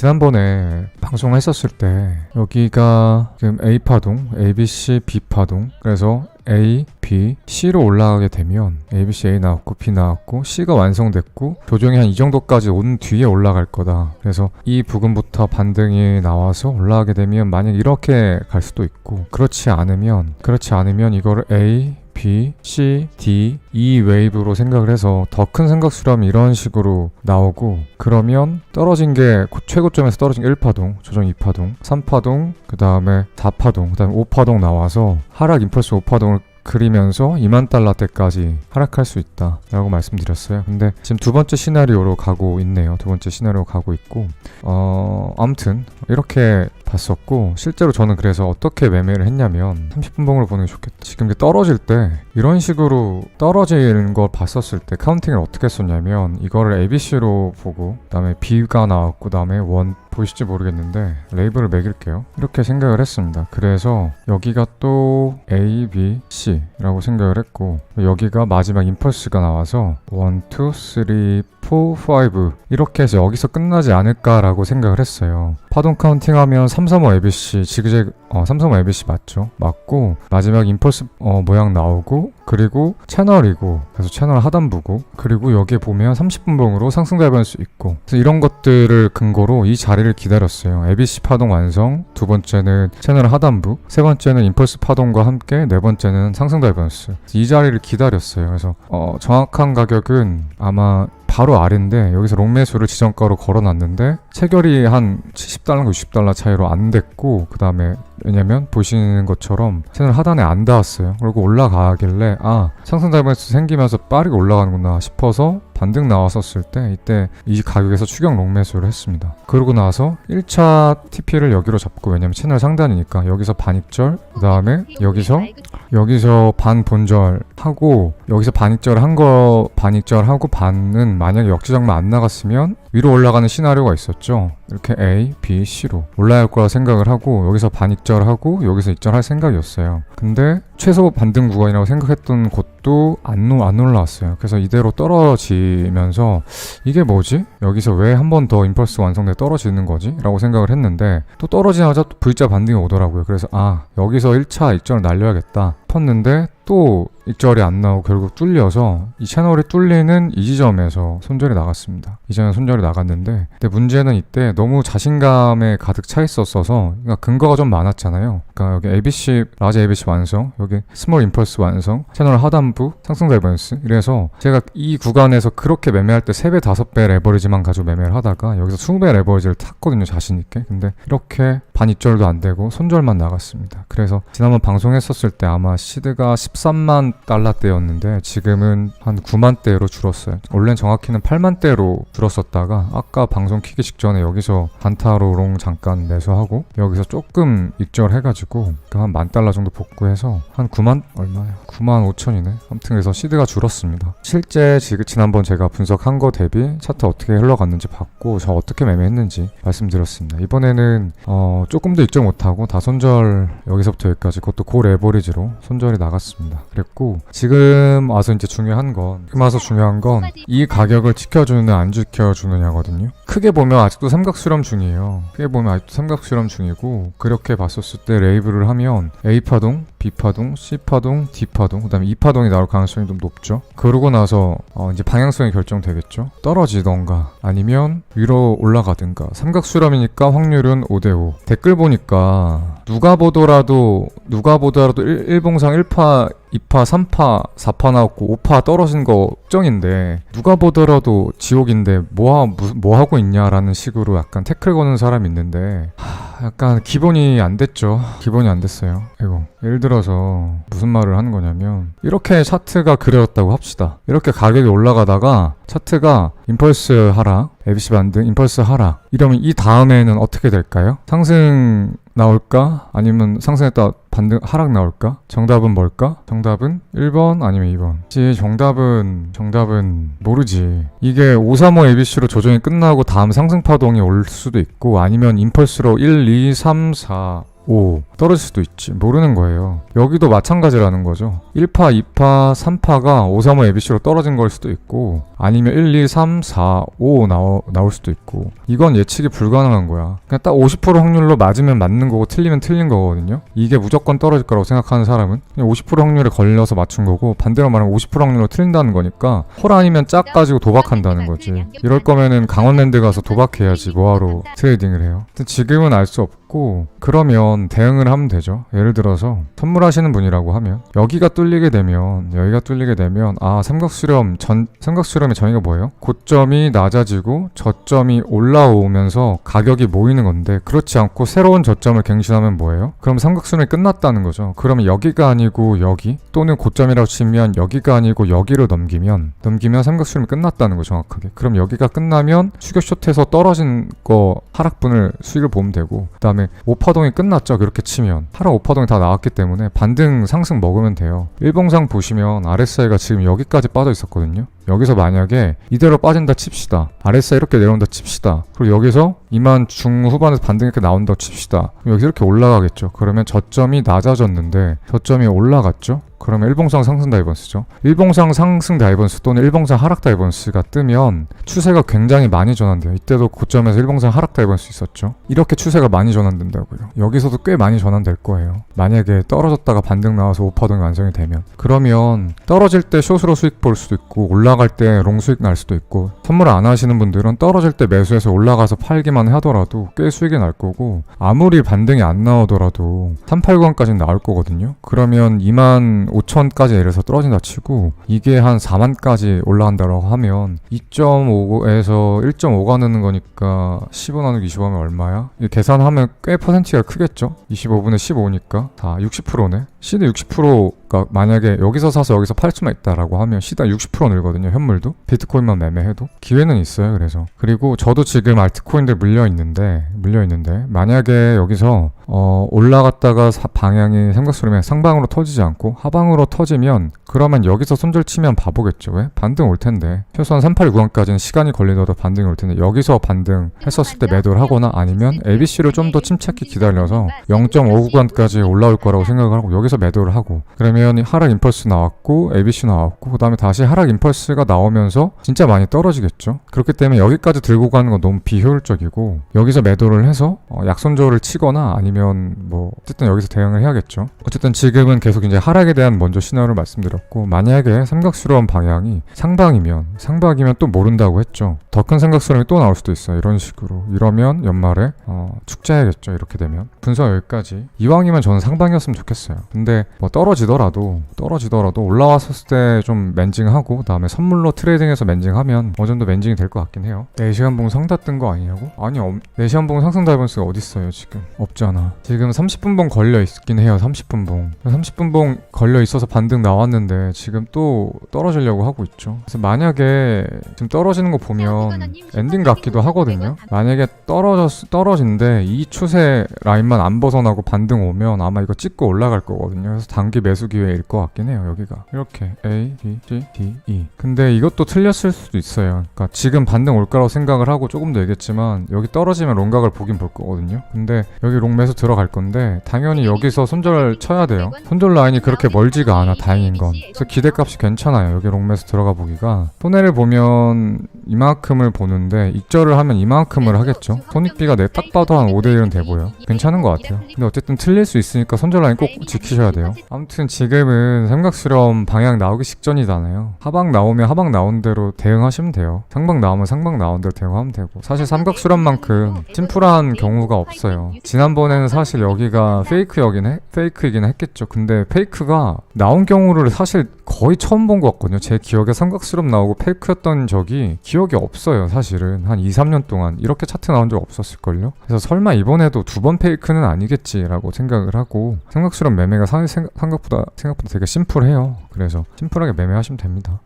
지난번에 방송했었을 때 여기가 지금 A 파동, A, B, C, B 파동. 그래서 A, B, C로 올라가게 되면 A, B, C, A 나왔고 B 나왔고 C가 완성됐고 조정이 한 이 정도까지 온 뒤에 올라갈 거다. 그래서 이 부근부터 반등이 나와서 올라가게 되면 만약 이렇게 갈 수도 있고 그렇지 않으면 그렇지 않으면 이거를 A, B, C, D, E 웨이브로 생각을 해서 더큰 생각 수렴이 이런 식으로 나오고 그러면 떨어진 게 고- 최고점에서 떨어진 게 1파동, 조정 2파동, 3파동, 그 다음에 4파동, 그 다음에 5파동 나와서 하락 임펄스 5파동을 그리면서 2만 달러 때까지 하락할 수 있다라고 말씀드렸어요. 근데 지금 두 번째 시나리오로 가고 있네요. 두 번째 시나리오 가고 있고 어 아무튼 이렇게 봤었고 실제로 저는 그래서 어떻게 매매를 했냐면 30분 봉으로 보는 게 좋겠다. 지금 이게 떨어질 때 이런 식으로 떨어지는 걸 봤었을 때 카운팅을 어떻게 했었냐면 이거를 ABC로 보고 그 다음에 B가 나왔고 그 다음에 원 보이실지 모르겠는데 레이블을 매길게요. 이렇게 생각을 했습니다. 그래서 여기가 또 A, B, C라고 생각을 했고 여기가 마지막 임펄스가 나와서 1, 2, 3, 4, 5 이렇게 해서 여기서 끝나지 않을까라고 생각을 했어요. 파동 카운팅하면 335 ABC 지그재그 어 335 ABC 맞죠? 맞고 마지막 임펄스 어, 모양 나오고 그리고 채널이고 그래서 채널 하단부고 그리고 여기에 보면 30분 봉으로 상승 달변할 수 있고 그래서 이런 것들을 근거로 이 자리를 기다렸어요. ABC 파동 완성 두 번째는 채널 하단부 세 번째는 임펄스 파동과 함께 네 번째는 상승 달변스 이 자리를 기다렸어요. 그래서 어, 정확한 가격은 아마 바로 아래인데 여기서 롱매수를 지정가로 걸어놨는데 체결이 한 70달러, 60달러 차이로 안 됐고 그 다음에 왜냐면 보시는 것처럼 채널 하단에 안 닿았어요. 그리고 올라가길래 아 상승 달변수 생기면서 빠르게 올라가는구나 싶어서 반등 나왔었을 때 이때 이 가격에서 추격 롱매수를 했습니다. 그러고 나서 1차 TP를 여기로 잡고 왜냐면 채널 상단이니까 여기서 반입절 그 다음에 여기서 여기서 반 본절 하고 여기서 반익절 한 거 반익절 하고 반은 만약에 역지정만 안 나갔으면 위로 올라가는 시나리오가 있었죠. 이렇게 A, B, C로 올라갈 거라 생각을 하고 여기서 반익절 하고 여기서 익절할 생각이었어요. 근데 최소 반등 구간이라고 생각했던 곳도 안, 올- 안 올라왔어요. 그래서 이대로 떨어지면서 이게 뭐지? 여기서 왜 한 번 더 임펄스 완성돼 떨어지는 거지? 라고 생각을 했는데 또 떨어지자마자 또 V자 반등이 오더라고요. 그래서 아 여기서 1차 익절을 날려야겠다 펐는데 또 익절이 안 나오고 결국 뚫려서 이 채널이 뚫리는 이 지점에서 손절이 나갔습니다. 이전에 손절이 나갔는데 근데 문제는 이때 너무 자신감에 가득 차 있었어서 그러니까 근거가 좀 많았잖아요. 그러니까 여기 ABC 라지 ABC 완성, 여기 스몰 임펄스 완성, 채널 하단부 상승 달변스 이래서 제가 이 구간에서 그렇게 매매할 때 3배, 5배 레버리지만 가지고 매매를 하다가 여기서 20배 레버리지를 탔거든요, 자신 있게. 근데 이렇게 반 입절도 안 되고 손절만 나갔습니다. 그래서 지난번 방송했었을 때 아마 시드가 13만 달러대였는데 지금은 한 9만 대로 줄었어요. 원래는 정확히는 8만 대로 줄었었다가 아까 방송 키기 직전에 여기서 단타로 롱 잠깐 매수하고 여기서 조금 익절해가지고 그한만 달러 정도 복구해서 한 9만 얼마야? 9만 5천이네. 아무튼 그래서 시드가 줄었습니다. 실제 지금 지난번 제가 분석한 거 대비 차트 어떻게 흘러갔는지 봤고 저 어떻게 매매했는지 말씀드렸습니다. 이번에는 어, 조금 더 익절 못하고 다 손절 여기서부터 여기까지 그것도 고 레버리지로 손절이 나갔습니다. 그랬고 지금 와서 이제 중요한 건 지금 와서 중요한 건 이 가격을 지켜주느냐 안 지켜주느냐거든요. 크게 보면 아직도 삼각 수렴 중이에요. 크게 보면 아직도 삼각 수렴 중이고 그렇게 봤었을 때 레이블을 하면 A 파동, B 파동, C 파동, D 파동, 그다음에 E 파동이 나올 가능성이 좀 높죠. 그러고 나서 어, 이제 방향성이 결정되겠죠. 떨어지던가 아니면 위로 올라가든가 삼각 수렴이니까 확률은 5대 5. 댓글 보니까 누가 보더라도 누가 보더라도 일, 일봉상 1파 2파, 3파, 4파 나왔고 5파 떨어진 거 걱정인데 누가 보더라도 지옥인데 뭐, 하, 무- 뭐 하고 있냐라는 식으로 약간 태클 거는 사람이 있는데 하, 약간 기본이 안 됐죠. 기본이 안 됐어요. 이거 예를 들어서 무슨 말을 하는 거냐면 이렇게 차트가 그려졌다고 합시다. 이렇게 가격이 올라가다가 차트가 임펄스 하락, ABC 반등, 임펄스 하락 이러면 이 다음에는 어떻게 될까요? 상승 나올까? 아니면 상승했다 반등 하락 나올까? 정답은 뭘까? 정답은 1번 아니면 2번. 지 정답은 정답은 모르지. 이게 535 ABC로 조정이 끝나고 다음 상승 파동이 올 수도 있고 아니면 임펄스로 1, 2, 3, 4 5 떨어질 수도 있지 모르는 거예요 여기도 마찬가지라는 거죠 1파 2파 3파가 535 ABC로 떨어진 걸 수도 있고 아니면 1, 2, 3, 4, 5 나오, 나올 수도 있고. 이건 예측이 불가능한 거야. 그냥 딱 50% 확률로 맞으면 맞는 거고 틀리면 틀린 거거든요. 이게 무조건 떨어질 거라고 생각하는 사람은 그냥 50% 확률에 걸려서 맞춘 거고 반대로 말하면 50% 확률로 틀린다는 거니까 홀 아니면 짝 가지고 도박한다는 거지. 이럴 거면은 강원랜드 가서 도박해야지 뭐하러 트레이딩을 해요. 지금은 알 수 없고 그러면 대응을 하면 되죠. 예를 들어서 선물하시는 분이라고 하면 여기가 뚫리게 되면 여기가 뚫리게 되면 아 삼각수렴 전 삼각수렴 의 전이가 뭐예요? 고점이 낮아지고 저점이 올라오면서 가격이 모이는 건데 그렇지 않고 새로운 저점을 갱신하면 뭐예요? 그럼 삼각수렴이 끝났다는 거죠. 그러면 여기가 아니고 여기 또는 고점이라고 치면 여기가 아니고 여기로 넘기면 넘기면 삼각수렴이 끝났다는 거 정확하게. 그럼 여기가 끝나면 추격 숏에서 떨어진 거 하락분을 수익을 보면 되고 그 다음에 오파동이 끝났죠 그렇게 치면. 하락 오파동이 다 나왔기 때문에 반등 상승 먹으면 돼요. 일봉상 보시면 RSI가 지금 여기까지 빠져 있었거든요 여기서 만약에 이대로 빠진다 칩시다. RSI 이렇게 내려온다 칩시다. 그리고 여기서 2만 중후반에서 반등 이렇게 나온다 칩시다. 여기서 이렇게 올라가겠죠. 그러면 저점이 낮아졌는데 저점이 올라갔죠 그러면 일봉상 상승 다이버스죠. 일봉상 상승 다이버스 또는 일봉상 하락 다이버스가 뜨면 추세가 굉장히 많이 전환돼요. 이때도 고점에서 일봉상 하락 다이버스 있었죠. 이렇게 추세가 많이 전환된다고요. 여기서도 꽤 많이 전환될 거예요. 만약에 떨어졌다가 반등 나와서 오파동이 완성이 되면 그러면 떨어질 때 숏으로 수익 볼 수도 있고 올라갈 때 롱 수익 날 수도 있고 선물 안 하시는 분들은 떨어질 때 매수해서 올라가서 팔기만 하더라도 꽤 수익이 날 거고 아무리 반등이 안 나오더라도 380원까지 나올 거거든요. 그러면 2만 5천까지 내려서 떨어진다 치고 이게 한 4만까지 올라간다고 하면 2.5에서 1.5가 느는 거니까 10원 나누기 25하면 얼마야? 이 계산하면 꽤 퍼센티가 크겠죠? 25분의 15니까 다 60%네. 시드 60%가 만약에 여기서 사서 여기서 팔 수만 있다라고 하면 시다 60% 늘거든요. 현물도 비트코인만 매매해도 기회는 있어요. 그래서 그리고 저도 지금 알트코인들 물려 있는데 물려 있는데 만약에 여기서 어 올라갔다가 사- 방향이 삼각수렴에 상방으로 터지지 않고 하방으로 터지면 그러면 여기서 손절 치면 바보겠죠. 왜? 반등 올 텐데 최소한 389원까지는 시간이 걸리더라도 반등이 올 텐데 여기서 반등 했었을 때 매도를 하거나 아니면 ABC를 좀 더 침착히 기다려서 0.5구간까지 올라올 거라고 생각을 하고 여기 서 매도를 하고. 그러면 하락 임펄스 나왔고 ABC 나왔고 그 다음에 다시 하락 임펄스가 나오면서 진짜 많이 떨어지겠죠? 그렇기 때문에 여기까지 들고 가는 건 너무 비효율적이고 여기서 매도를 해서 어, 약손절을 치거나 아니면 뭐 어쨌든 여기서 대응을 해야겠죠? 어쨌든 지금은 계속 이제 하락에 대한 먼저 시나리오를 말씀드렸고 만약에 삼각수렴 방향이 상방이면 상방이면 또 모른다고 했죠? 더 큰 삼각수렴이 또 나올 수도 있어요. 이런 식으로. 이러면 연말에 어, 축제해야겠죠? 이렇게 되면. 분석 여기까지. 이왕이면 저는 상방이었으면 좋겠어요 근데 뭐 떨어지더라도 떨어지더라도 올라왔을 때 좀 맨징하고 그다음에 선물로 트레이딩해서 맨징하면 어느 정도 맨징이 될 것 같긴 해요 4시간 봉 상다 뜬 거 아니냐고? 아니 없, 4시간 봉 상승 다이버스가 어딨어요 지금 없잖아 지금 30분 봉 걸려 있긴 해요 30분 봉 30분 봉 걸려 있어서 반등 나왔는데 지금 또 떨어지려고 하고 있죠 그래서 만약에 지금 떨어지는 거 보면 엔딩 같기도 하거든요. 만약에 떨어졌 떨어진데 이 추세 라인만 안 벗어나고 반등 오면 아마 이거 찍고 올라갈 거거든요. 그래서 단기 매수 기회일 것 같긴 해요. 여기가 이렇게 A, B, C, D, E. 근데 이것도 틀렸을 수도 있어요. 그러니까 지금 반등 올 거라고 생각을 하고 조금 더 얘기했지만 여기 떨어지면 롱각을 보긴 볼 거거든요. 근데 여기 롱 매수 들어갈 건데 당연히 여기서 손절 쳐야 돼요. 손절 라인이 그렇게 멀지가 않아. 다행인 건. 그래서 기대값이 괜찮아요. 여기 롱 매수 들어가 보기가 손해를 보면 이만큼을 보는데 익절을 하면 이만큼을 하겠죠. 손익비가 내 딱 봐도 한 5대 1은 돼 보여. 괜찮은 것 같아요. 근데 어쨌든 틀릴 수 있으니까 손절 라인 꼭 지키셔야 돼요. 아무튼 지금은 삼각수렴 방향 나오기 직전이잖아요. 하방 나오면 하방 나온 대로 대응하시면 돼요. 상방 나오면 상방 나온 대로 대응하면 되고. 사실 삼각수렴만큼 심플한 경우가 없어요. 지난번에는 사실 여기가 페이크여긴 해, 페이크이긴 했겠죠. 근데 페이크가 나온 경우를 사실 거의 처음 본 것 같거든요. 제 기억에 삼각수렴 나오고 페이크였던 적이 기억이 없어요. 사실은 한 2, 3년 동안 이렇게 차트 나온 적 없었을걸요. 그래서 설마 이번에도 두 번 페이크는 아니겠지라고 생각을 하고 삼각수렴 매매가 생각보다 생각보다 되게 심플해요. 그래서 심플하게 매매하시면 됩니다.